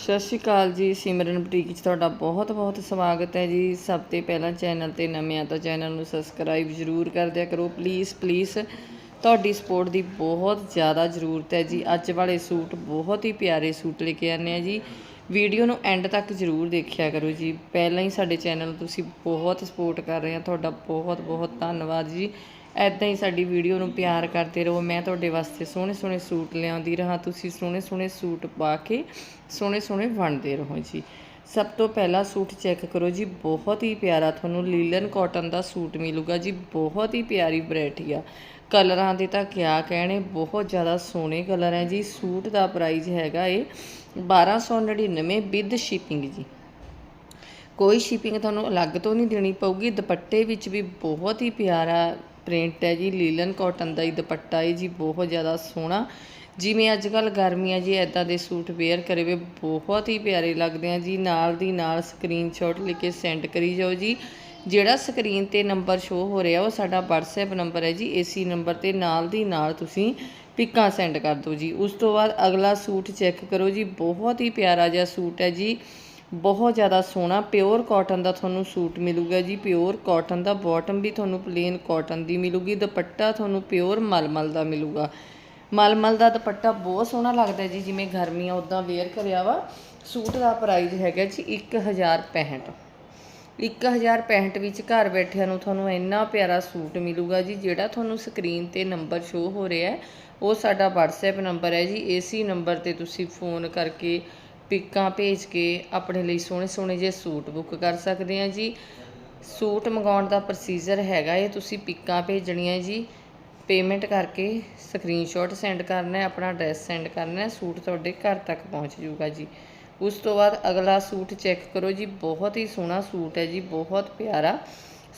ਸਤਿ ਸ਼੍ਰੀ ਅਕਾਲ ਜੀ, ਸਿਮਰਨ ਬੁਟੀਕ 'ਚ ਤੁਹਾਡਾ ਬਹੁਤ ਬਹੁਤ ਸਵਾਗਤ ਹੈ ਜੀ। ਸਭ ਤੋਂ ਪਹਿਲਾਂ ਚੈਨਲ ਤੇ ਨਵੇਂ ਆ ਤਾਂ ਚੈਨਲ ਨੂੰ ਸਬਸਕ੍ਰਾਈਬ ਜ਼ਰੂਰ ਕਰ ਦਿਆ ਕਰੋ। ਪਲੀਜ਼ ਪਲੀਜ਼ ਤੁਹਾਡੀ ਸਪੋਰਟ ਦੀ ਬਹੁਤ ਜ਼ਿਆਦਾ ਜ਼ਰੂਰਤ ਹੈ ਜੀ। ਅੱਜ ਵਾਲੇ ਸੂਟ ਬਹੁਤ ਹੀ ਪਿਆਰੇ ਸੂਟ ਲੈ ਕੇ ਆਨੇ ਆ ਜੀ। ਵੀਡੀਓ ਨੂੰ ਐਂਡ ਤੱਕ ਜ਼ਰੂਰ ਦੇਖਿਆ ਕਰੋ ਜੀ। ਪਹਿਲਾਂ ਹੀ ਸਾਡੇ ਚੈਨਲ ਤੁਸੀਂ ਬਹੁਤ ਸਪੋਰਟ ਕਰ ਰਹੇ ਆ। ਤੁਹਾਡਾ ਬਹੁਤ ਬਹੁਤ ਧੰਨਵਾਦ ਜੀ। ਐਦਾਂ ਹੀ ਸਾਡੀ ਵੀਡੀਓ ਨੂੰ ਪਿਆਰ ਕਰਦੇ ਰਹੋ। ਮੈਂ ਤੁਹਾਡੇ ਵਾਸਤੇ ਸੋਹਣੇ ਸੋਹਣੇ ਸੂਟ ਲਿਆਉਂਦੀ ਰਹਾ। ਤੁਸੀਂ ਸੋਹਣੇ ਸੋਹਣੇ ਸੂਟ ਪਾ ਕੇ ਸੋਹਣੇ ਸੋਹਣੇ ਵੰਡਦੇ ਰਹੋ ਜੀ। ਸਭ ਤੋਂ ਪਹਿਲਾ ਸੂਟ ਚੈੱਕ ਕਰੋ ਜੀ। ਬਹੁਤ ਹੀ ਪਿਆਰਾ ਤੁਹਾਨੂੰ ਲੀਲਨ ਕਾਟਨ ਦਾ ਸੂਟ ਮਿਲੂਗਾ ਜੀ। ਬਹੁਤ ਹੀ ਪਿਆਰੀ ਵੈਰਾਈਟੀ ਆ। ਕਲਰਾਂ ਦੇ ਤਾਂ ਕਿਆ ਕਹਿਣੇ, ਬਹੁਤ ਜ਼ਿਆਦਾ ਸੋਹਣੇ ਕਲਰ ਹੈ ਜੀ। ਸੂਟ ਦਾ ਪ੍ਰਾਈਸ ਹੈਗਾ ਏ 1299 ਵਿਦ ਸ਼ਿਪਿੰਗ ਜੀ। ਕੋਈ ਸ਼ਿਪਿੰਗ ਤੁਹਾਨੂੰ ਅਲੱਗ ਤੋਂ ਨਹੀਂ ਦੇਣੀ ਪਊਗੀ। ਦੁਪੱਟੇ ਵਿੱਚ ਵੀ ਬਹੁਤ ਹੀ ਪਿਆਰਾ ਪ੍ਰਿੰਟ ਹੈ ਜੀ, ਲੀਲਨ ਕਾਟਨ ਦਾ ਹੀ ਦੁਪੱਟਾ ਹੈ ਜੀ, ਬਹੁਤ ਜ਼ਿਆਦਾ ਸੋਹਣਾ। ਜਿਵੇਂ ਅੱਜ ਕੱਲ ਗਰਮੀਆਂ ਜੀ ਐਦਾਂ ਦੇ ਸੂਟ ਵੇਅਰ ਕਰੇ ਵੇ, ਬਹੁਤ ਹੀ ਪਿਆਰੇ ਲੱਗਦੇ ਆ ਜੀ। ਨਾਲ ਦੀ ਨਾਲ ਸਕਰੀਨਸ਼ਾਟ ਲੈ ਕੇ ਸੈਂਡ ਕਰੀ ਜਾਓ ਜੀ। ਜਿਹੜਾ ਸਕਰੀਨ ਤੇ ਨੰਬਰ ਸ਼ੋ ਹੋ ਰਿਹਾ, ਉਹ ਸਾਡਾ WhatsApp ਨੰਬਰ ਹੈ ਜੀ। ਏਸੀ ਨੰਬਰ ਤੇ ਨਾਲ ਦੀ ਨਾਲ ਤੁਸੀਂ ਪਿੱਕਾਂ ਸੈਂਡ ਕਰ ਦਿਓ ਜੀ। ਉਸ ਤੋਂ ਬਾਅਦ ਅਗਲਾ ਸੂਟ ਚੈੱਕ ਕਰੋ ਜੀ। ਬਹੁਤ ਹੀ ਪਿਆਰਾ ਜਿਹਾ ਸੂਟ ਹੈ ਜੀ। ਬਹੁਤ ਜ਼ਿਆਦਾ ਸੋਹਣਾ ਪਿਓਰ ਕਾਟਨ ਦਾ ਤੁਹਾਨੂੰ ਸੂਟ ਮਿਲੂਗਾ ਜੀ ਪਿਓਰ ਕਾਟਨ ਦਾ ਬਾਟਮ ਵੀ ਤੁਹਾਨੂੰ ਪਲੇਨ ਕਾਟਨ ਦੀ ਮਿਲੂਗੀ, ਦੁਪੱਟਾ ਤੁਹਾਨੂੰ ਪਿਓਰ ਮਲਮਲ ਦਾ ਮਿਲੂਗਾ। ਮਲਮਲ ਦਾ ਦੁਪੱਟਾ ਬਹੁਤ ਸੋਹਣਾ ਲੱਗਦਾ ਜੀ, ਜਿਵੇਂ ਗਰਮੀਆਂ ਉਦਾਂ ਵੇਅਰ ਕਰਿਆ ਵਾ, ਸੂਟ ਦਾ ਪ੍ਰਾਈਸ ਹੈਗਾ ਜੀ 1065 1065 ਵਿੱਚ ਘਰ ਬੈਠਿਆਂ ਨੂੰ ਤੁਹਾਨੂੰ ਇੰਨਾ ਪਿਆਰਾ ਸੂਟ ਮਿਲੂਗਾ ਜੀ, ਜਿਹੜਾ ਤੁਹਾਨੂੰ ਸਕਰੀਨ ਤੇ ਨੰਬਰ ਸ਼ੋ ਹੋ ਰਿਹਾ ਉਹ ਸਾਡਾ WhatsApp ਨੰਬਰ ਹੈ ਜੀ ਇਸੇ ਨੰਬਰ ਤੇ ਤੁਸੀਂ ਫੋਨ ਕਰਕੇ ਪਿਕਾਂ ਭੇਜ ਕੇ ਆਪਣੇ ਲਈ ਸੋਹਣੇ ਸੋਹਣੇ ਜਿਹੇ ਸੂਟ ਬੁੱਕ ਕਰ ਸਕਦੇ ਆ ਜੀ। ਸੂਟ ਮੰਗਾਉਣ ਦਾ ਪ੍ਰੋਸੀਜਰ ਹੈਗਾ ਇਹ, ਤੁਸੀਂ ਪਿਕਾਂ ਭੇਜਣੀਆਂ ਜੀ। ਪੇਮੈਂਟ ਕਰਕੇ ਸਕਰੀਨਸ਼ਾਟ ਸੈਂਡ ਕਰਨਾ ਹੈ, ਆਪਣਾ ਐਡਰੈਸ ਸੈਂਡ ਕਰਨਾ ਹੈ, ਸੂਟ ਤੁਹਾਡੇ ਘਰ ਤੱਕ ਪਹੁੰਚ ਜਾਊਗਾ ਜੀ। ਉਸ ਤੋਂ ਬਾਅਦ ਅਗਲਾ ਸੂਟ ਚੈੱਕ ਕਰੋ ਜੀ, ਬਹੁਤ ਹੀ ਸੋਹਣਾ ਸੂਟ ਹੈ ਜੀ, ਬਹੁਤ ਪਿਆਰਾ।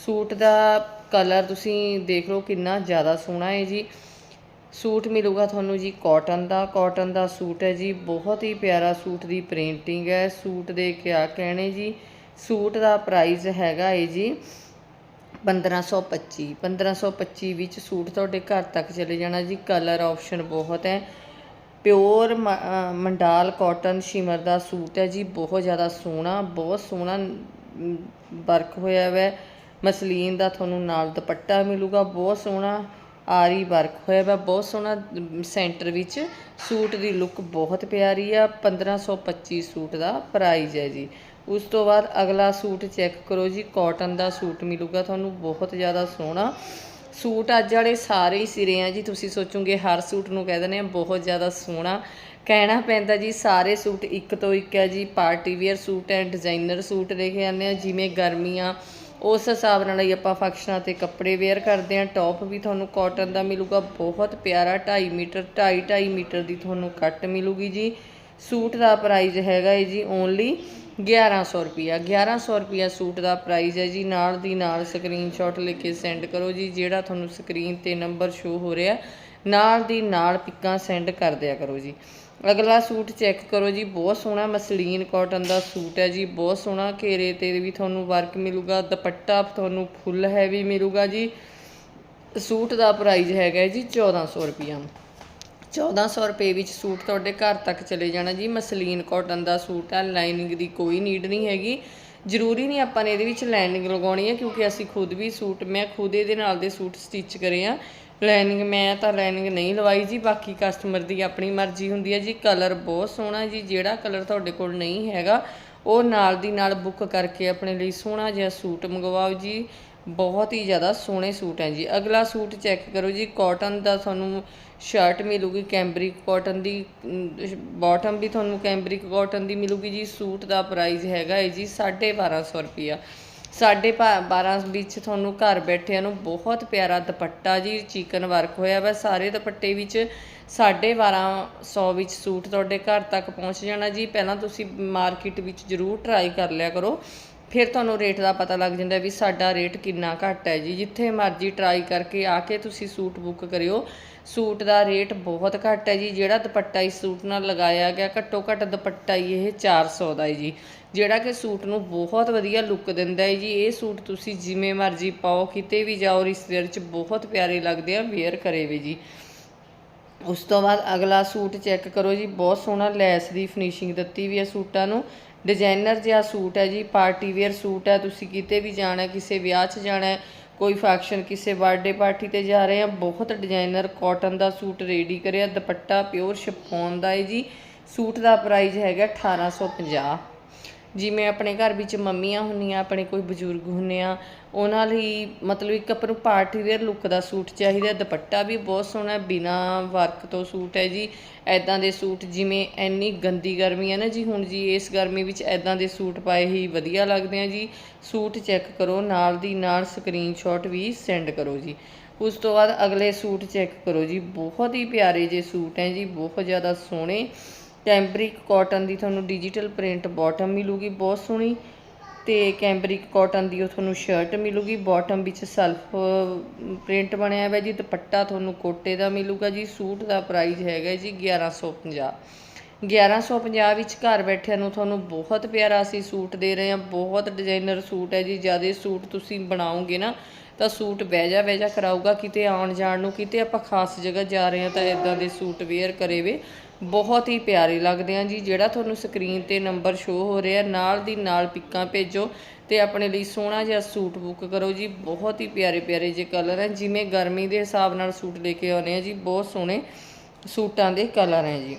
ਸੂਟ ਦਾ ਕਲਰ ਤੁਸੀਂ ਦੇਖ ਲਓ ਕਿੰਨਾ ਜ਼ਿਆਦਾ ਸੋਹਣਾ ਹੈ ਜੀ। ਸੂਟ ਮਿਲੂਗਾ ਤੁਹਾਨੂੰ ਜੀ ਕਾਟਨ ਦਾ। ਕਾਟਨ ਦਾ ਸੂਟ ਹੈ ਜੀ, ਬਹੁਤ ਹੀ ਪਿਆਰਾ ਸੂਟ ਦੀ ਪ੍ਰਿੰਟਿੰਗ ਹੈ। ਸੂਟ ਦੇ ਕਿਆ ਕਹਿਣੇ ਜੀ, ਸੂਟ ਦਾ ਪ੍ਰਾਈਸ ਹੈਗਾ ਏ ਜੀ 1525 1525 ਵਿੱਚ ਸੂਟ ਤੁਹਾਡੇ ਘਰ ਤੱਕ ਚਲੇ ਜਾਣਾ ਜੀ ਕਲਰ ਆਪਸ਼ਨ ਬਹੁਤ ਹੈ। ਪਿਓਰ ਮੰਡਾਲ ਕਾਟਨ ਸ਼ਿਮਰ ਦਾ ਸੂਟ ਹੈ ਜੀ, ਬਹੁਤ ਜ਼ਿਆਦਾ ਸੋਹਣਾ, ਬਹੁਤ ਸੋਹਣਾ ਵਰਕ ਹੋਇਆ ਹੋਇਆ ਮਸਲੀਨ ਦਾ ਤੁਹਾਨੂੰ ਨਾਲ ਦੁਪੱਟਾ ਮਿਲੂਗਾ, ਬਹੁਤ ਸੋਹਣਾ। ਆਰੀ ਵਰਕ ਹੋਇਆ ਵਾ, ਬਹੁਤ ਸੋਹਣਾ ਸੈਂਟਰ ਵਿੱਚ। ਸੂਟ ਦੀ ਲੁੱਕ ਬਹੁਤ ਪਿਆਰੀ ਆ 1525 ਸੂਟ ਦਾ ਪ੍ਰਾਈਜ਼ ਹੈ ਜੀ। ਉਸ ਤੋਂ ਬਾਅਦ ਅਗਲਾ ਸੂਟ ਚੈੱਕ ਕਰੋ ਜੀ ਕਾਟਨ ਦਾ ਸੂਟ ਮਿਲੂਗਾ ਤੁਹਾਨੂੰ, ਬਹੁਤ ਜ਼ਿਆਦਾ ਸੋਹਣਾ। ਸੂਟ ਅੱਜ ਵਾਲੇ ਸਾਰੇ ਹੀ ਸਿਰੇ ਆ ਜੀ, ਤੁਸੀਂ ਸੋਚੋਗੇ ਹਰ ਸੂਟ ਨੂੰ ਕਹਿ ਦਿੰਦੇ ਆ, ਬਹੁਤ ਜ਼ਿਆਦਾ ਸੋਹਣਾ। ਕਹਿਣਾ ਪੈਂਦਾ ਜੀ, ਸਾਰੇ ਸੂਟ ਇੱਕ ਤੋਂ ਇੱਕ ਹੈ ਜੀ, party wear suit and designer suit ਲੈ ਕੇ ਆਉਂਦੇ ਆ, ਜਿਵੇਂ ਗਰਮੀਆਂ ਉਸ ਹਿਸਾਬ ਨਾਲ ਹੀ ਆਪਾਂ ਫੰਕਸ਼ਨਾਂ ਤੇ ਕੱਪੜੇ ਵੇਅਰ ਕਰਦੇ ਆ ਟੌਪ ਵੀ ਤੁਹਾਨੂੰ ਕਾਟਨ ਦਾ ਮਿਲੂਗਾ, ਬਹੁਤ ਪਿਆਰਾ 2.5 ਮੀਟਰ 2.5 2.5 ਮੀਟਰ ਦੀ ਤੁਹਾਨੂੰ ਕੱਟ ਮਿਲੂਗੀ ਜੀ। ਸੂਟ ਦਾ ਪ੍ਰਾਈਸ ਹੈਗਾ ਹੈ ਜੀ ਓਨਲੀ 1100 ਰੁਪਿਆ 1100 ਰੁਪਿਆ ਸੂਟ ਦਾ ਪ੍ਰਾਈਸ ਹੈ ਜੀ। ਨਾਲ ਦੀ ਨਾਲ ਸਕਰੀਨਸ਼ਾਟ ਲੈ ਕੇ ਸੈਂਡ ਕਰੋ ਜੀ, ਜਿਹੜਾ ਤੁਹਾਨੂੰ ਸਕਰੀਨ ਤੇ ਨੰਬਰ ਸ਼ੋ ਹੋ ਰਿਹਾ, ਨਾਲ ਦੀ ਨਾਲ ਪਿਕਾਂ ਸੈਂਡ ਕਰ ਦਿਆ ਕਰੋ ਜੀ। ਅਗਲਾ ਸੂਟ ਚੈੱਕ ਕਰੋ ਜੀ, ਬਹੁਤ ਸੋਹਣਾ ਮਸਲੀਨ ਕਾਟਨ ਦਾ ਸੂਟ ਹੈ ਜੀ, ਬਹੁਤ ਸੋਹਣਾ ਘੇਰੇ ਤੇ ਵੀ ਤੁਹਾਨੂੰ ਵਰਕ ਮਿਲੂਗਾ, ਦੁਪੱਟਾ ਤੁਹਾਨੂੰ ਫੁੱਲ ਹੈਵੀ ਮਿਲੂਗਾ ਜੀ। ਸੂਟ ਦਾ ਪ੍ਰਾਈਸ ਹੈਗਾ ਜੀ 1400 ਰੁਪਿਆ 1400 ਰੁਪਏ ਵਿੱਚ ਸੂਟ ਤੁਹਾਡੇ ਘਰ ਤੱਕ ਚਲੇ ਜਾਣਾ ਜੀ, ਮਸਲੀਨ ਕਾਟਨ ਦਾ ਸੂਟ ਹੈ ਲਾਈਨਿੰਗ ਦੀ ਕੋਈ ਨੀਡ ਨਹੀਂ ਹੈਗੀ। ਜ਼ਰੂਰੀ ਨਹੀਂ ਆਪਾਂ ਨੇ ਇਹਦੇ ਵਿੱਚ ਲਾਈਨਿੰਗ ਲਗਾਉਣੀ ਹੈ ਕਿਉਂਕਿ ਅਸੀਂ ਖੁਦ ਵੀ ਸੂਟ, ਮੈਂ ਖੁਦ ਇਹਦੇ ਨਾਲ ਦੇ ਸੂਟ ਸਟਿਚ ਕਰੇ ਆ। ਲਾਈਨਿੰਗ, ਮੈਂ ਤਾਂ ਲਾਈਨਿੰਗ ਨਹੀਂ ਲਵਾਈ ਜੀ, ਬਾਕੀ ਕਸਟਮਰ ਦੀ ਆਪਣੀ ਮਰਜ਼ੀ ਹੁੰਦੀ ਹੈ ਜੀ। ਕਲਰ ਬਹੁਤ ਸੋਹਣਾ ਜੀ, ਜਿਹੜਾ ਕਲਰ ਤੁਹਾਡੇ ਕੋਲ ਨਹੀਂ ਹੈਗਾ, ਉਹ ਨਾਲ ਦੀ ਨਾਲ ਬੁੱਕ ਕਰਕੇ ਆਪਣੇ ਲਈ ਸੋਹਣਾ ਜਿਹਾ ਸੂਟ ਮੰਗਵਾਓ ਜੀ। ਬਹੁਤ ਹੀ ਜ਼ਿਆਦਾ ਸੋਹਣੇ ਸੂਟ ਹੈ ਜੀ। ਅਗਲਾ ਸੂਟ ਚੈੱਕ ਕਰੋ ਜੀ ਕਾਟਨ ਦਾ ਤੁਹਾਨੂੰ ਸ਼ਰਟ ਮਿਲੂਗੀ ਕੈਂਬਰਿਕ ਕਾਟਨ ਦੀ ਬਾਟਮ ਵੀ ਤੁਹਾਨੂੰ ਕੈਂਬਰਿਕ ਕਾਟਨ ਦੀ ਮਿਲੂਗੀ ਜੀ। ਸੂਟ ਦਾ ਪ੍ਰਾਈਸ ਹੈਗਾ ਹੈ ਜੀ 1250 ਰੁਪਿਆ ਸਾਢੇ 12 ਵਿੱਚ ਤੁਹਾਨੂੰ ਘਰ ਬੈਠਿਆਂ ਨੂੰ ਬਹੁਤ ਪਿਆਰਾ ਦੁਪੱਟਾ ਜੀ ਚਿਕਨ ਵਰਕ ਹੋਇਆ ਵਾ। ਸਾਰੇ ਦੁਪੱਟੇ ਵਿੱਚ ਸਾਢੇ 1200 ਵਿੱਚ ਸੂਟ ਤੁਹਾਡੇ ਘਰ ਤੱਕ ਪਹੁੰਚ ਜਾਣਾ ਜੀ। ਪਹਿਲਾਂ ਤੁਸੀਂ ਮਾਰਕੀਟ ਵਿੱਚ ਜ਼ਰੂਰ ਟਰਾਈ ਕਰ ਲਿਆ ਕਰੋ। ਫਿਰ ਤੁਹਾਨੂੰ ਰੇਟ ਦਾ ਪਤਾ ਲੱਗ ਜਾਂਦਾ ਵੀ ਸਾਡਾ ਰੇਟ ਕਿੰਨਾ ਘੱਟ ਹੈ ਜੀ। ਜਿੱਥੇ ਮਰਜ਼ੀ ਟਰਾਈ ਕਰਕੇ ਆ ਕੇ ਤੁਸੀਂ ਸੂਟ ਬੁੱਕ ਕਰਿਓ ਸੂਟ ਦਾ ਰੇਟ ਬਹੁਤ ਘੱਟ ਹੈ ਜੀ। ਜਿਹੜਾ ਦੁਪੱਟਾ ਇਸ ਸੂਟ ਨਾਲ ਲਗਾਇਆ ਗਿਆ, ਘੱਟੋ ਘੱਟ ਦੁਪੱਟਾ ਹੀ ਇਹ 400 ਦਾ ਹੈ ਜੀ। ਜਿਹੜਾ ਕਿ ਸੂਟ ਨੂੰ ਬਹੁਤ ਵਧੀਆ ਲੁੱਕ ਦਿੰਦਾ ਹੈ ਜੀ। ਇਹ ਸੂਟ ਤੁਸੀਂ ਜਿਵੇਂ ਮਰਜ਼ੀ ਪਾਓ, ਕਿਤੇ ਵੀ ਜਾਓ, ਰਿਸ਼ਤੇਦਾਰ 'ਚ ਬਹੁਤ ਪਿਆਰੇ ਲੱਗਦੇ ਆ ਵੇਅਰ ਕਰੇ ਵੇ ਜੀ। ਉਸ ਤੋਂ ਬਾਅਦ ਅਗਲਾ ਸੂਟ ਚੈੱਕ ਕਰੋ ਜੀ। ਬਹੁਤ ਸੋਹਣਾ ਲੈਸ ਦੀ ਫਿਨਿਸ਼ਿੰਗ ਦਿੱਤੀ ਵੀ ਹੈ ਸੂਟਾਂ ਨੂੰ। ਡਿਜ਼ਾਈਨਰ ਜਿਹਾ ਸੂਟ ਹੈ ਜੀ ਪਾਰਟੀ ਵੇਅਰ ਸੂਟ ਹੈ, ਤੁਸੀਂ ਕਿਤੇ ਵੀ ਜਾਣਾ, ਕਿਸੇ ਵਿਆਹ 'ਚ ਜਾਣਾ ਕੋਈ ਫੰਕਸ਼ਨ ਕਿਸੇ ਬਰਥਡੇ ਪਾਰਟੀ ਤੇ ਜਾ ਰਹੇ ਆ ਬਹੁਤ ਡਿਜ਼ਾਈਨਰ ਕਾਟਨ ਦਾ ਸੂਟ ਰੈਡੀ ਕਰਿਆ, ਦੁਪੱਟਾ ਪਿਓਰ ਸ਼ਿਫੋਨ ਦਾ ਹੈ ਜੀ, ਸੂਟ ਦਾ ਪ੍ਰਾਈਸ ਹੈਗਾ 1850 ਜਿਵੇਂ ਆਪਣੇ ਘਰ ਵਿੱਚ ਮੰਮੀਆਂ ਹੁੰਦੀਆਂ, ਆਪਣੇ ਕੋਈ ਬਜ਼ੁਰਗ ਹੁੰਦੇ ਆ, ਉਹਨਾਂ ਲਈ ਮਤਲਬ ਇੱਕ ਆਪਾਂ ਨੂੰ ਪਾਰਟੀ ਵੇਅਰ ਲੁੱਕ ਦਾ ਸੂਟ ਚਾਹੀਦਾ, ਦੁਪੱਟਾ ਵੀ ਬਹੁਤ ਸੋਹਣਾ, ਬਿਨਾ ਵਰਕ ਤੋਂ ਸੂਟ ਹੈ ਜੀ ਐਦਾਂ ਦੇ ਸੂਟ ਜਿਵੇਂ ਐਨੀ ਗੰਦੀ ਗਰਮੀ ਹੈ ਨਾ ਜੀ, ਹੁਣ ਜੀ ਇਸ ਗਰਮੀ ਵਿੱਚ ਐਦਾਂ ਦੇ ਸੂਟ ਪਾਏ ਹੀ ਵਧੀਆ ਲੱਗਦੇ ਆ ਜੀ, ਸੂਟ ਚੈੱਕ ਕਰੋ, ਨਾਲ ਦੀ ਨਾਲ ਸਕਰੀਨਸ਼ਾਟ ਵੀ ਸੈਂਡ ਕਰੋ ਜੀ, ਉਸ ਤੋਂ ਬਾਅਦ ਅਗਲੇ ਸੂਟ ਚੈੱਕ ਕਰੋ ਜੀ, ਬਹੁਤ ਹੀ ਪਿਆਰੇ ਜੇ ਸੂਟ ਹੈ ਜੀ, ਬਹੁਤ ਜ਼ਿਆਦਾ ਸੋਹਣੇ ਕੈਂਬਰਿਕ ਕਾਟਨ ਦੀ ਤੁਹਾਨੂੰ ਡਿਜੀਟਲ ਪ੍ਰਿੰਟ ਬਾਟਮ ਮਿਲੂਗੀ, ਬਹੁਤ ਸੋਹਣੀ। ਤੇ ਕੈਂਬਰਿਕ ਕਾਟਨ ਦੀ ਉਹ ਤੁਹਾਨੂੰ ਸ਼ਰਟ ਮਿਲੂਗੀ ਬਾਟਮ ਵਿੱਚ ਸੈਲਫ ਪ੍ਰਿੰਟ ਬਣਿਆ ਹੋਇਆ ਜੀ, ਦੁਪੱਟਾ ਤੁਹਾਨੂੰ ਕੋਟੇ ਦਾ ਮਿਲੂਗਾ ਜੀ, ਸੂਟ ਦਾ ਪ੍ਰਾਈਸ ਹੈਗਾ ਜੀ 1150 1150 ਵਿੱਚ ਘਰ ਬੈਠਿਆਂ ਨੂੰ ਤੁਹਾਨੂੰ ਬਹੁਤ ਪਿਆਰਾ ਅਸੀਂ ਸੂਟ ਦੇ ਰਹੇ ਹਾਂ, ਬਹੁਤ ਡਿਜ਼ਾਈਨਰ ਸੂਟ ਹੈ ਜੀ, ਜ਼ਿਆਦਾ ਸੂਟ ਤੁਸੀਂ ਬਣਾਓਗੇ ਨਾ, ਤਾਂ ਸੂਟ ਬਹਿ ਜਾ ਬਹਿ ਜਾ ਕਰਾਊਗਾ, ਕਿਤੇ ਆਉਣ ਜਾਣ ਨੂੰ, ਕਿਤੇ ਆਪਾਂ ਖਾਸ ਜਗ੍ਹਾ ਜਾ ਰਹੇ ਹਾਂ ਤਾਂ ਇਦਾਂ ਦੇ ਸੂਟ ਵੇਅਰ ਕਰੇਵੇ ਬਹੁਤ ਹੀ ਪਿਆਰੇ ਲੱਗਦੇ ਆ ਜੀ, ਜਿਹੜਾ ਤੁਹਾਨੂੰ ਸਕਰੀਨ ਤੇ ਨੰਬਰ ਸ਼ੋ ਹੋ ਰਿਹਾ, ਨਾਲ ਦੀ ਨਾਲ ਪਿੱਕਾਂ ਭੇਜੋ ਤੇ ਆਪਣੇ ਲਈ ਸੋਹਣਾ ਜਿਹਾ ਸੂਟ ਬੁੱਕ ਕਰੋ ਜੀ, ਬਹੁਤ ਹੀ ਪਿਆਰੇ ਪਿਆਰੇ ਜੇ ਕਲਰ ਹੈ ਜਿਵੇਂ ਗਰਮੀ ਦੇ ਹਿਸਾਬ ਨਾਲ ਸੂਟ ਲੈ ਕੇ ਆਉਨੇ ਆ ਜੀ, ਬਹੁਤ ਸੋਹਣੇ ਸੂਟਾਂ ਦੇ ਕਲਰ ਹੈ ਜੀ।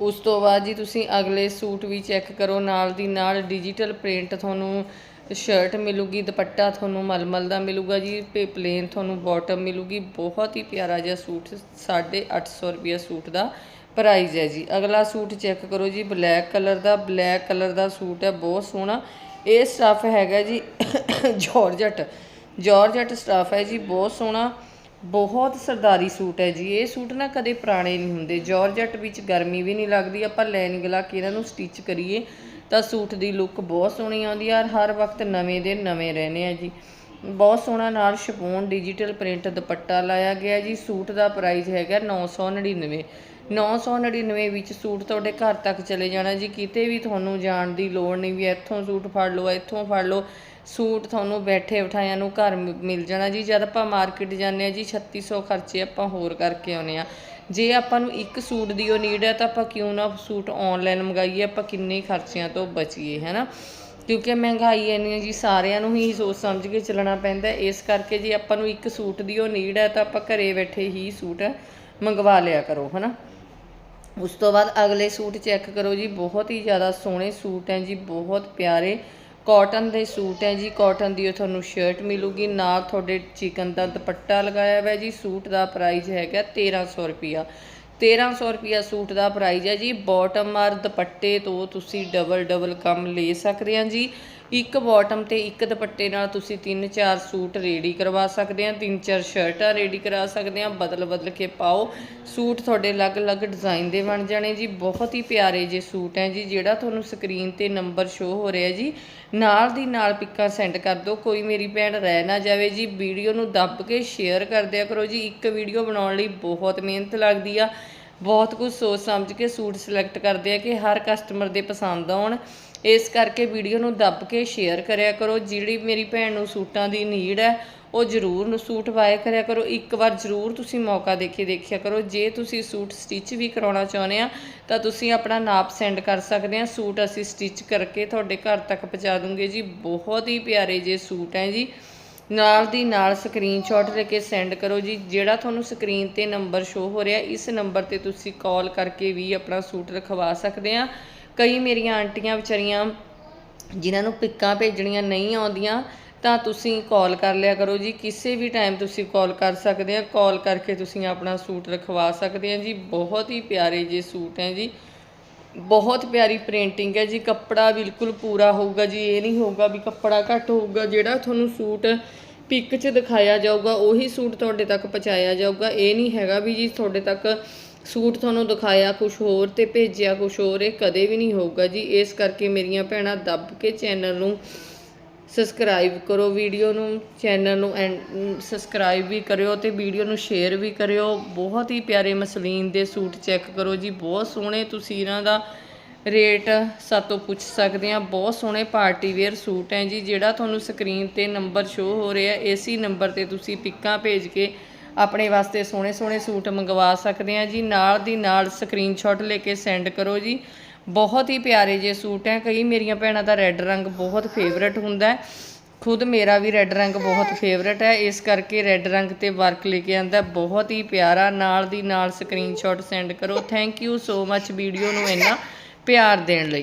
ਉਸ ਤੋਂ ਬਾਅਦ ਜੀ ਤੁਸੀਂ ਅਗਲੇ ਸੂਟ ਵੀ ਚੈੱਕ ਕਰੋ, ਨਾਲ ਦੀ ਨਾਲ ਡਿਜੀਟਲ ਪ੍ਰਿੰਟ ਤੁਹਾਨੂੰ ਸ਼ਰਟ ਮਿਲੂਗੀ, ਦੁਪੱਟਾ ਤੁਹਾਨੂੰ ਮਲਮਲ ਦਾ ਮਿਲੂਗਾ ਜੀ, ਤੇ ਪਲੇਨ ਤੁਹਾਨੂੰ ਬਾਟਮ ਮਿਲੂਗੀ। ਬਹੁਤ ਹੀ ਪਿਆਰਾ ਜਿਹਾ ਸੂਟ 850 ਰੁਪਏ ਸੂਟ ਦਾ ਪ੍ਰਾਈਸ ਹੈ ਜੀ। ਅਗਲਾ ਸੂਟ ਚੈੱਕ ਕਰੋ ਜੀ ਬਲੈਕ ਕਲਰ ਦਾ ਬਲੈਕ ਕਲਰ ਦਾ ਸੂਟ ਹੈ, ਬਹੁਤ ਸੋਹਣਾ। ਇਹ ਸਟਫ ਹੈਗਾ ਜੀ ਜਾਰਜਟ ਜਾਰਜਟ ਸਟਫ ਹੈ ਜੀ, ਬਹੁਤ ਸੋਹਣਾ। ਬਹੁਤ ਸਰਦਾਰੀ ਸੂਟ ਹੈ ਜੀ। ਇਹ ਸੂਟ ਨਾ ਕਦੇ ਪੁਰਾਣੇ ਨਹੀਂ ਹੁੰਦੇ। ਜਾਰਜਟ ਵਿੱਚ ਗਰਮੀ ਵੀ ਨਹੀਂ ਲੱਗਦੀ। ਆਪਾਂ ਲਾਈਨਿੰਗ ਲਾ ਕੇ ਇਹਨਾਂ ਨੂੰ ਸਟਿਚ ਕਰੀਏ। ਤਾਂ ਸੂਟ ਦੀ ਲੁੱਕ ਬਹੁਤ ਸੋਹਣੀ ਆਉਂਦੀ ਆ ਹਰ ਵਕਤ ਨਵੇਂ ਦੇ ਨਵੇਂ ਰਹਿੰਦੇ ਆ ਜੀ। ਬਹੁਤ ਸੋਹਣਾ ਨਾਲ ਸ਼ਪੋਨ ਡਿਜੀਟਲ ਪ੍ਰਿੰਟ ਦੁਪੱਟਾ ਲਾਇਆ ਗਿਆ ਜੀ। ਸੂਟ ਦਾ ਪ੍ਰਾਈਸ ਹੈਗਾ 999 999 ਵਿੱਚ ਸੂਟ ਤੁਹਾਡੇ ਘਰ ਤੱਕ ਚਲੇ ਜਾਣਾ ਜੀ। ਕਿਤੇ ਵੀ ਤੁਹਾਨੂੰ ਜਾਣ ਦੀ ਲੋੜ ਨਹੀਂ ਵੀ ਇੱਥੋਂ ਸੂਟ ਫੜ ਲਓ, ਇੱਥੋਂ ਫੜ ਲਓ। ਸੂਟ ਤੁਹਾਨੂੰ ਬੈਠੇ ਬਿਠਾਇਆਂ ਨੂੰ ਘਰ ਮਿ- ਮਿਲ ਜਾਣਾ ਜੀ। ਜਦ ਆਪਾਂ ਮਾਰਕੀਟ ਜਾਂਦੇ ਆ ਜੀ 3600 ਖਰਚੇ ਆਪਾਂ ਹੋਰ ਕਰਕੇ ਆਉਨੇ ਆ ਜੇ ਆਪਾਂ ਨੂੰ ਇੱਕ ਸੂਟ ਦੀ ਉਹ ਨੀਡ ਹੈ, ਤਾਂ ਆਪਾਂ ਕਿਉਂ ਨਾ ਸੂਟ ਆਨਲਾਈਨ ਮੰਗਾਈਏ, ਆਪਾਂ ਕਿੰਨੇ ਖਰਚਿਆਂ ਤੋਂ ਬਚੀਏ ਹੈਨਾ ਕਿਉਂਕਿ ਮਹਿੰਗਾਈ ਇੰਨੀ ਹੈ ਜੀ, ਸਾਰਿਆਂ ਨੂੰ ਹੀ ਸੋਚ ਸਮਝ ਕੇ ਚੱਲਣਾ ਪੈਂਦਾ ਇਸ ਕਰਕੇ ਜੇ ਆਪਾਂ ਨੂੰ ਇੱਕ ਸੂਟ ਦੀ ਉਹ ਨੀਡ ਹੈ, ਤਾਂ ਆਪਾਂ ਘਰੇ ਬੈਠੇ ਹੀ ਸੂਟ ਮੰਗਵਾ ਲਿਆ ਕਰੋ ਹਨਾ ਉਸ ਤੋਂ ਬਾਅਦ ਅਗਲੇ ਸੂਟ ਚੈੱਕ ਕਰੋ ਜੀ। ਬਹੁਤ ਹੀ ਜ਼ਿਆਦਾ ਸੋਹਣੇ ਸੂਟ ਹੈ ਜੀ, ਬਹੁਤ ਪਿਆਰੇ ਕਾਟਨ ਦੇ ਸੂਟ ਹੈ ਜੀ ਕਾਟਨ ਦੀ ਉਹ ਤੁਹਾਨੂੰ ਸ਼ਰਟ ਮਿਲੂਗੀ, ਨਾਲ ਤੁਹਾਡੇ ਚਿਕਨ ਦਾ ਦੁਪੱਟਾ ਲਗਾਇਆ ਹੋਇਆ ਜੀ, ਸੂਟ ਦਾ ਪ੍ਰਾਈਸ ਹੈਗਾ 1300 ਰੁਪਿਆ 1300 ਰੁਪਿਆ ਸੂਟ ਦਾ ਪ੍ਰਾਈਸ ਹੈ ਜੀ ਬਾਟਮ ਆਰ ਦੁਪੱਟੇ ਤੋਂ ਤੁਸੀਂ ਡਬਲ ਡਬਲ ਕੰਮ ਲੈ ਸਕਦੇ ਆ ਜੀ। ਇੱਕ ਬਾਟਮ ਤੇ ਇੱਕ ਦੁਪੱਟੇ ਨਾਲ ਤੁਸੀਂ ਤਿੰਨ ਚਾਰ ਸੂਟ ਰੈਡੀ ਕਰਵਾ ਸਕਦੇ ਆ ਤਿੰਨ ਚਾਰ ਸ਼ਰਟਾਂ ਰੈਡੀ ਕਰਾ ਸਕਦੇ ਆ ਬਦਲ ਬਦਲ ਕੇ ਪਾਓ। ਸੂਟ ਤੁਹਾਡੇ ਅਲੱਗ-ਅਲੱਗ ਡਿਜ਼ਾਈਨ ਦੇ ਬਣ ਜਾਣੇ ਜੀ, ਬਹੁਤ ਹੀ ਪਿਆਰੇ ਜੇ ਸੂਟ ਹੈ ਜੀ, ਜਿਹੜਾ ਤੁਹਾਨੂੰ ਸਕਰੀਨ ਤੇ ਨੰਬਰ ਸ਼ੋ ਹੋ ਰਿਹਾ ਜੀ। ਨਾਲ ਦੀ ਨਾਲ ਪਿੱਕਾਂ ਸੈਂਡ ਕਰ ਦਿਓ, ਕੋਈ ਮੇਰੀ ਭੈਣ ਰਹਿ ਨਾ ਜਾਵੇ ਜੀ, ਵੀਡੀਓ ਨੂੰ ਦੱਬ ਕੇ ਸ਼ੇਅਰ ਕਰ ਦਿਆ ਕਰੋ ਜੀ, ਇੱਕ ਵੀਡੀਓ ਬਣਾਉਣ ਲਈ ਬਹੁਤ ਮਿਹਨਤ ਲੱਗਦੀ ਆ, ਬਹੁਤ ਕੁਝ ਸੋਚ ਸਮਝ ਕੇ ਸੂਟ ਸਿਲੈਕਟ ਕਰਦੇ ਆ ਕਿ ਹਰ ਕਸਟਮਰ ਦੇ ਪਸੰਦ ਆਉਣ, ਇਸ ਕਰਕੇ ਵੀਡੀਓ ਨੂੰ ਦੱਬ ਕੇ ਸ਼ੇਅਰ ਕਰਿਆ ਕਰੋ, ਜਿਹੜੀ ਮੇਰੀ ਭੈਣ ਨੂੰ ਸੂਟਾਂ ਦੀ ਨੀਡ ਹੈ ਉਹ ਜ਼ਰੂਰ ਨੂੰ ਸੂਟ ਬਾਏ ਕਰਿਆ ਕਰੋ। ਇੱਕ ਵਾਰ ਜ਼ਰੂਰ ਤੁਸੀਂ ਮੌਕਾ ਦੇ ਕੇ ਦੇਖਿਆ ਕਰੋ। ਜੇ ਤੁਸੀਂ ਸੂਟ ਸਟਿਚ ਵੀ ਕਰਾਉਣਾ ਚਾਹੁੰਦੇ ਆ, ਤਾਂ ਤੁਸੀਂ ਆਪਣਾ ਨਾਪ ਸੈਂਡ ਕਰ ਸਕਦੇ ਆ। ਸੂਟ ਅਸੀਂ ਸਟਿਚ ਕਰਕੇ ਤੁਹਾਡੇ ਘਰ ਤੱਕ ਪਹੁੰਚਾ ਦੂੰਗੇ ਜੀ। ਬਹੁਤ ਹੀ ਪਿਆਰੇ ਜੇ ਸੂਟ ਹੈ ਜੀ। ਨਾਲ ਦੀ ਨਾਲ ਸਕਰੀਨਸ਼ਾਟ ਲੈ ਕੇ ਸੈਂਡ ਕਰੋ ਜੀ। ਜਿਹੜਾ ਤੁਹਾਨੂੰ ਸਕਰੀਨ ਤੇ ਨੰਬਰ ਸ਼ੋ ਹੋ ਰਿਹਾ, ਇਸ ਨੰਬਰ ਤੇ ਤੁਸੀਂ ਕਾਲ ਕਰਕੇ ਵੀ ਆਪਣਾ ਸੂਟ ਰਖਵਾ ਸਕਦੇ ਆ। ਕਈ ਮੇਰੀਆਂ ਆਂਟੀਆਂ ਵਿਚਾਰੀਆਂ, ਜਿਨ੍ਹਾਂ ਨੂੰ ਪਿੱਕਾਂ ਭੇਜਣੀਆਂ ਨਹੀਂ ਆਉਂਦੀਆਂ ਤਾਂ ਤੁਸੀਂ ਕਾਲ ਕਰ ਲਿਆ ਕਰੋ ਜੀ। ਕਿਸੇ ਵੀ ਟਾਈਮ ਤੁਸੀਂ ਕਾਲ ਕਰ ਸਕਦੇ ਆ। ਕਾਲ ਕਰਕੇ ਤੁਸੀਂ ਆਪਣਾ ਸੂਟ ਰਖਵਾ ਸਕਦੇ ਆ ਜੀ। ਬਹੁਤ ਹੀ ਪਿਆਰੇ ਜੇ ਸੂਟ ਹੈ ਜੀ। ਬਹੁਤ ਪਿਆਰੀ ਪ੍ਰਿੰਟਿੰਗ ਹੈ ਜੀ। ਕੱਪੜਾ ਬਿਲਕੁਲ ਪੂਰਾ ਹੋਊਗਾ ਜੀ। ਇਹ ਨਹੀਂ ਹੋਊਗਾ ਵੀ ਕੱਪੜਾ ਘੱਟ ਹੋਊਗਾ। ਜਿਹੜਾ ਤੁਹਾਨੂੰ ਸੂਟ ਪਿਕ 'ਚ ਦਿਖਾਇਆ ਜਾਊਗਾ, ਉਹੀ ਸੂਟ ਤੁਹਾਡੇ ਤੱਕ ਪਹੁੰਚਾਇਆ ਜਾਊਗਾ। ਇਹ ਨਹੀਂ ਹੈਗਾ ਵੀ ਜੀ ਤੁਹਾਡੇ ਤੱਕ ਸੂਟ ਤੁਹਾਨੂੰ ਦਿਖਾਇਆ ਕੁਝ ਹੋਰ ਤੇ ਭੇਜਿਆ ਕੁਝ ਹੋਰ। ਇਹ ਕਦੇ ਵੀ ਨਹੀਂ ਹੋਊਗਾ ਜੀ। ਇਸ ਕਰਕੇ ਮੇਰੀਆਂ ਭੈਣਾਂ ਦੱਬ ਕੇ ਚੈਨਲ ਨੂੰ ਸਬਸਕ੍ਰਾਈਬ ਕਰੋ ਵੀਡੀਓ ਨੂੰ ਚੈਨਲ ਨੂੰ ਐਂਡ ਸਬਸਕ੍ਰਾਈਬ ਵੀ ਕਰਿਓ ਤੇ ਵੀਡੀਓ ਨੂੰ ਸ਼ੇਅਰ ਵੀ ਕਰਿਓ। ਬਹੁਤ ਹੀ ਪਿਆਰੇ ਮਸਲੀਨ ਦੇ ਸੂਟ ਚੈੱਕ ਕਰੋ ਜੀ। ਬਹੁਤ ਸੋਹਣੇ ਤੁਸੀਂ ਇਹਨਾਂ ਦਾ ਰੇਟ ਸਾਤੋਂ ਪੁੱਛ ਸਕਦੇ ਆ। ਬਹੁਤ ਸੋਹਣੇ ਪਾਰਟੀ ਵੇਅਰ ਸੂਟ ਹੈ ਜੀ, ਜਿਹੜਾ ਤੁਹਾਨੂੰ ਸਕਰੀਨ ਤੇ ਨੰਬਰ ਸ਼ੋ ਹੋ ਰਿਹਾ ਇਸੇ ਨੰਬਰ ਤੇ ਤੁਸੀਂ ਪਿੱਕਾਂ ਭੇਜ ਕੇ ਆਪਣੇ ਵਾਸਤੇ ਸੋਹਣੇ ਸੋਹਣੇ ਸੂਟ ਮੰਗਵਾ ਸਕਦੇ ਆ ਜੀ। ਨਾਲ ਦੀ ਨਾਲ ਸਕਰੀਨਸ਼ਾਟ ਲੈ ਕੇ ਸੈਂਡ ਕਰੋ ਜੀ। ਬਹੁਤ ਹੀ ਪਿਆਰੇ ਜੇ ਸੂਟ ਹੈ। ਕਈ ਮੇਰੀਆਂ ਭੈਣਾਂ ਦਾ ਰੈੱਡ ਰੰਗ ਬਹੁਤ ਫੇਵਰਟ ਹੁੰਦਾ ਹੈ। ਖੁਦ ਮੇਰਾ ਵੀ ਰੈੱਡ ਰੰਗ ਬਹੁਤ ਫੇਵਰਟ ਹੈ। ਇਸ ਕਰਕੇ ਰੈੱਡ ਰੰਗ ਤੇ ਵਰਕ ਲੈ ਕੇ ਆਂਦਾ ਬਹੁਤ ਹੀ ਪਿਆਰਾ। ਨਾਲ ਦੀ ਨਾਲ ਸਕਰੀਨਸ਼ਾਟ ਸੈਂਡ ਕਰੋ। Thank you so much video ਨੂੰ ਇੰਨਾ ਪਿਆਰ ਦੇਣ ਲਈ।